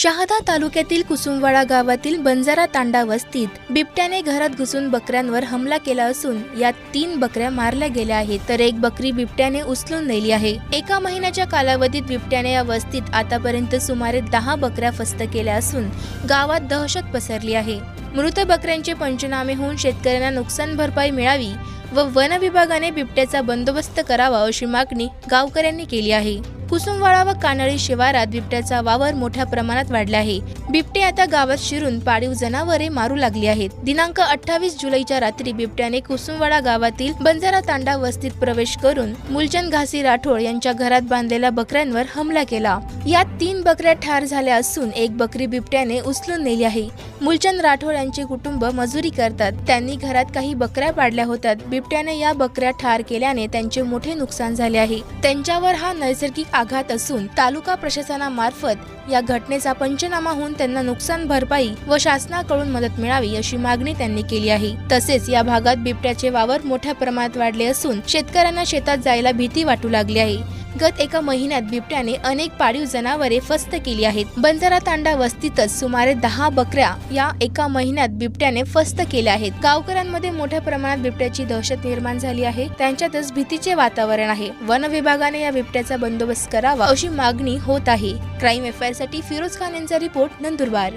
शहादा तालुक्यातील कुसुमवाडा गावातील बंजारा तांडा वस्तीत बिबट्याने घरात घुसून बकऱ्यांवर हमला केला असून यात तीन बकऱ्या मारल्या गेल्या आहेत. तर एक बकरी बिबट्याने उचलून नेली आहे. एका महिन्याच्या कालावधीत बिबट्याने या वस्तीत आतापर्यंत सुमारे दहा बकऱ्या फस्त केल्या असून गावात दहशत पसरली आहे. मृत बकऱ्यांचे पंचनामे होऊन शेतकऱ्यांना नुकसान भरपाई मिळावी व वन विभागाने बिबट्याचा बंदोबस्त करावा अशी मागणी गावकऱ्यांनी केली आहे. कुसुमवाडा व कानळी शिवारात बिबट्याचा वावर मोठ्या प्रमाणात वाढला आहे. बिबटे आता गावात शिरून पाळीव जनावरे मारू लागली आहेत. दिनांक अठ्ठावीस जुलैच्या रात्री बिबट्याने कुसुमवाडा गावातील बंजारा तांडा वस्तीत प्रवेश करून मुलचंद घासी राठोड यांच्या घरात बांधलेल्या बकऱ्यांवर हमला केला. यात तीन बकऱ्या ठार झाल्या असून एक बकरी बिबट्याने उचलून नेली आहे. मुलचंद राठोड यांचे कुटुंब मजुरी करतात. त्यांनी घरात काही बकऱ्या पाडल्या होत्या बिबट्याने या बकऱ्या ठार केल्याने त्यांचे मोठे नुकसान झाले आहे. त्यांच्यावर हा नैसर्गिक आघात असून तालुका प्रशासनामार्फत या घटनेचा पंचनामा होऊन त्यांना नुकसान भरपाई व शासनाकडून मदत मिळावी अशी मागणी त्यांनी केली आहे. तसेच या भागात बिबट्याचे वावर मोठ्या प्रमाणात वाढले असून शेतकऱ्यांना शेतात जायला भीती वाटू लागली आहे. गत एका महिन्यात बिबट्याने अनेक पाळीव जनावरे फस्त केली आहेत. बंजारा तांडा वस्तीतच सुमारे दहा बकऱ्या या एका महिन्यात बिबट्याने फस्त केल्या आहेत. गावकऱ्यांमध्ये मोठ्या प्रमाणात बिबट्याची दहशत निर्माण झाली आहे. त्यांच्यातच भीतीचे वातावरण आहे. वन विभागाने या बिबट्याचा बंदोबस्त करावा अशी मागणी होत आहे. क्राईम एफसाठी फिरोज खान यांचा रिपोर्ट नंदुरबार.